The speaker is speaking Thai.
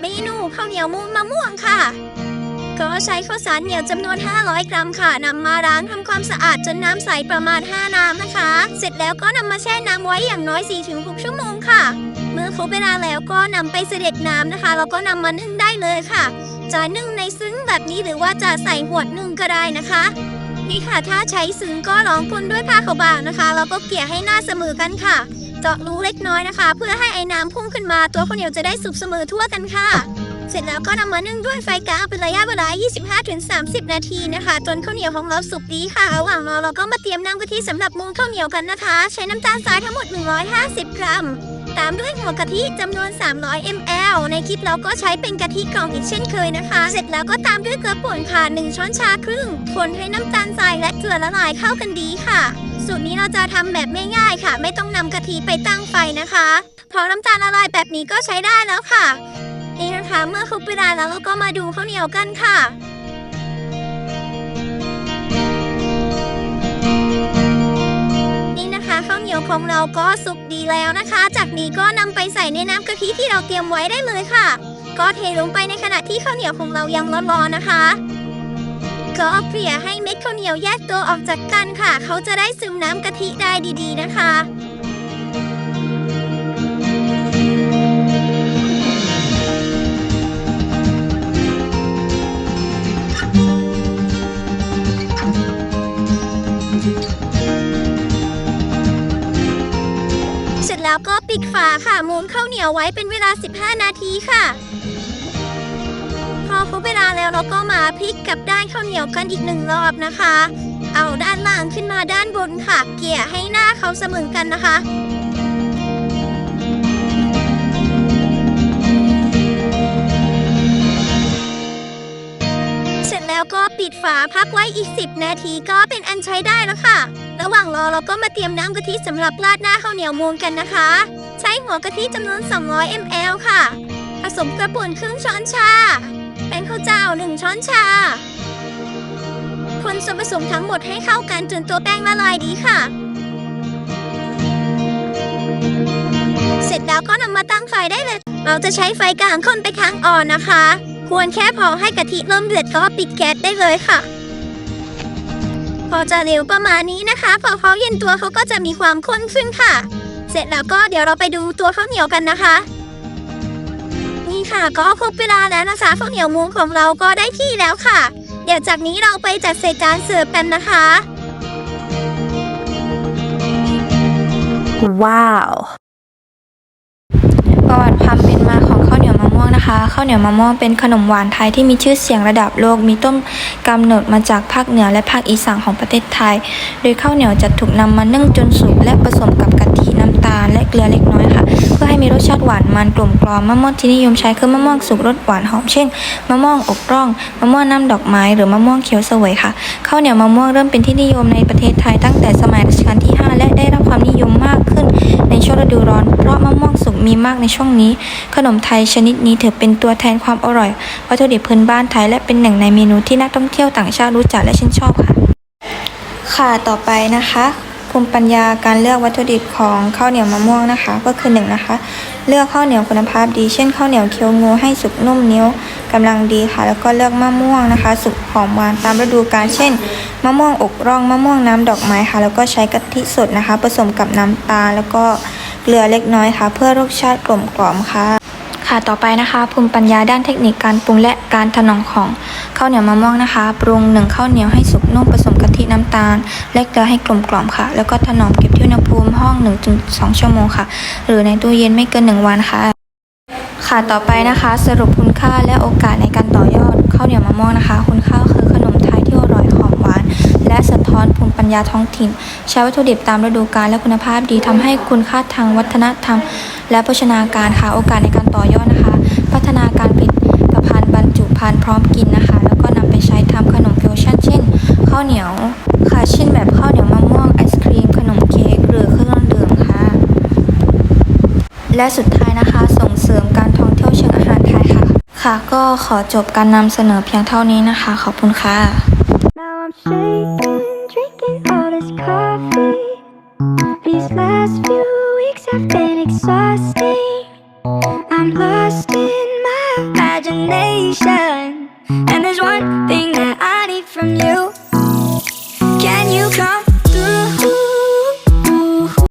เมนูข้าวเหนียวมูนมะม่วงค่ะ ก็ใช้ข้าวสารเหนียวจำนวน 500 กรัมค่ะนำมาล้างทำความสะอาดจนน้ำใสประมาณ 5 น้ำนะคะ เสร็จแล้วก็นำมาแช่น้ำไว้อย่างน้อย 4-6 ชั่วโมงค่ะ เมื่อครบเวลาแล้วก็นำไปเสด็จน้ำนะคะแล้วก็นำมานึ่งได้เลยค่ะ จะนึ่งในซึ้งแบบนี้หรือว่าจะใส่หวดนึ่งก็ได้นะคะ นี่ค่ะถ้าใช้ซึ้งก็รองคนด้วยผ้าขาวบางนะคะแล้วก็เกลี่ยให้หน้าเสมอกันค่ะ เจาะรูเล็กน้อยนะคะ เพื่อให้ไอ้น้ำพุ่งขึ้นมาตัวข้าวเหนียวจะได้สุกเสมอทั่วกันค่ะ เสร็จแล้วก็นำมานึ่งด้วยไฟกลางเป็นระยะเวลา 25-30 นาทีนะคะ จนข้าวเหนียวของเราสุกดีค่ะระหว่างรอเราก็มาเตรียมน้ำกะทิสำหรับมุงข้าวเหนียวกันนะคะ ใช้น้ำตาลทรายทั้งหมด 150 กรัม ตามด้วยหัวกะทิจำนวน 300 ml ในคลิปเราก็ใช้เป็นกะทิกล่องอีกเช่นเคยนะคะ เสร็จแล้วก็ตามด้วยเกลือป่นค่ะ1ช้อนชาครึ่งคนให้น้ำตาลทรายและเกลือละลายเข้ากันดีค่ะ สูตรนี้เราจะทำแบบง่ายๆค่ะ ไม่ต้องนำกะทิไปตั้งไฟนะคะพอน้ำตาลละลายแบบนี้ก็ใช้ได้แล้วค่ะ นี่นะคะเมื่อครบเวลาแล้วเราก็มาดูข้าวเหนียวกันค่ะนี่นะคะข้าวเหนียวของเราก็สุกดีแล้วนะคะ จากนี้ก็นำไปใส่ในน้ำกะทิที่เราเตรียมไว้ได้เลยค่ะ ก็เทลงไปในขณะที่ข้าวเหนียวของเรายังร้อนๆนะคะ ก็เกลี่ยให้เม็ดข้าวเหนียวแยกตัวออกจากกันค่ะ เขาจะได้ซึมน้ำกะทิได้ดีๆนะคะเสร็จแล้วก็ปิดฝาค่ะมูนข้าวเหนียวไว้เป็นเวลา 15 นาทีค่ะ ครบเวลาแล้วเราก็มาพลิกกลับด้านข้าวเหนียวกันอีกหนึ่งรอบนะคะ เอาด้านล่างขึ้นมาด้านบนค่ะ เกี่ยให้หน้าเขาเสมอกันนะคะเสร็จแล้วก็ปิดฝาพักไว้อีก 10 นาทีก็เป็นอันใช้ได้แล้วค่ะ ระหว่างรอเราก็มาเตรียมน้ำกะทิสำหรับราดหน้าข้าวเหนียวมูนกันนะคะ ใช้หัวกะทิจำนวน 200 ml ค่ะ ผสมกระปุนครึ่งช้อนชา เป็นข้าวเจ้า1ช้อนชา คนส่วนผสมทั้งหมดให้เข้ากันจนตัวแป้งละลายดีค่ะ เสร็จแล้วก็นำมาตั้งไฟได้เลย เราจะใช้ไฟกลางคนไปทางอ่อนนะคะ ควรแค่พอให้กะทิเริ่มเดือดก็ปิดแก๊สได้เลยค่ะ พอจะเร็วประมาณนี้นะคะ พอเขาเย็นตัวเขาก็จะมีความข้นขึ้นค่ะ เสร็จแล้วก็เดี๋ยวเราไปดูตัวข้าวเหนียวกันนะคะ ค่ะ ก็ครบเวลาแล้วนะคะข้าวเหนียวมูนของเราก็ได้ที่แล้วค่ะ เดี๋ยวจากนี้เราไปจัดใส่จานเสิร์ฟกันนะคะ ว้าว ประวัติความเป็นมาของข้าวเหนียวมะม่วงนะคะ ข้าวเหนียวมะม่วงเป็นขนมหวานไทยที่มีชื่อเสียงระดับโลก มีต้นกำเนิดมาจากภาคเหนือและภาคอีสานของประเทศไทย โดยข้าวเหนียวจะถูกนำมานึ่งจนสุกและผสมกับกะทิ น้ำตาลและเกลือเล็กน้อยค่ะ เพื่อให้มีรสชาติหวานมันกลมกล่อมมะม่วงที่นิยมใช้คือมะม่วงสุกรสหวานหอมเช่นมะม่วงอกร่องมะม่วงน้ำดอกไม้หรือมะม่วงเขียวสวยค่ะข้าวเหนียวมะม่วงเริ่มเป็นที่นิยมในประเทศไทยตั้งแต่สมัยรัชกาลที่ 5 และได้รับความนิยมมากขึ้นในช่วงฤดูร้อน เพราะมะม่วงสุกมีมากในช่วงนี้ ขนมไทยชนิดนี้ถือเป็นตัวแทนความอร่อยวัตถุดิบพื้นบ้านไทยและเป็นหนึ่งในเมนูที่นักท่องเที่ยวต่างชาติรู้จักและชื่นชอบค่ะ ค่ะต่อไปนะคะ ภูมิปัญญาการเลือกวัตถุดิบของข้าวเหนียวมะม่วงนะคะ ก็คือหนึ่งนะคะ เลือกข้าวเหนียวคุณภาพดี เช่นข้าวเหนียวเคี้ยวงูให้สุกนุ่มนิ้วกำลังดีค่ะ แล้วก็เลือกมะม่วงนะคะ สุกหอมหวานตามฤดูกาลเช่นมะม่วงอกร่องมะม่วงน้ำดอกไม้ค่ะ แล้วก็ใช้กะทิสดนะคะ ผสมกับน้ำตาลแล้วก็เกลือเล็กน้อยค่ะ เพื่อรสชาติกลมกล่อมค่ะ ค่ะต่อไปนะคะ ภูมิปัญญาด้านเทคนิคการปรุงและการถนอมของข้าวเหนียวมะม่วงนะคะ ปรุงหนึ่งข้าวเหนียวให้สุกนุ่มผสมกะทิน้ำตาลและเกลือให้กลมกล่อมค่ะ แล้วก็ถนอมเก็บที่อุณหภูมิห้อง 1-2 ชั่วโมงค่ะ หรือในตู้เย็นไม่เกิน 1 วันค่ะ ค่ะต่อไปนะคะ สรุปคุณค่าและโอกาสในการต่อยอดข้าวเหนียวมะม่วงนะคะ คุณค่าคือขนมไทยที่อร่อยหอมหวาน และสะท้อนภูมิปัญญาท้องถิ่น ใช้วัตถุดิบตามฤดูกาลและคุณภาพดีทำให้คุณค่าทางวัฒนธรรม และโภชนาการค่ะโอกาสในการต่อยอดาวเหนียวค่ะเช่นแบบข้าวเหนียวมะม่วงไอศครีม ขนมเค้กหรือเครื่องดื่มค่ะ และสุดท้ายนะคะส่งเสริมการท่องเที่ยวเชิงอาหารไทยค่ะ ค่ะ ก็ขอจบการนำเสนอเพียงเท่านี้นะคะ ขอบคุณค่ะ Now I'm shaking, drinking all this coffee. These last few weeks have been exhausting. I'm lost in my imagination. And there's one thing that I need from you.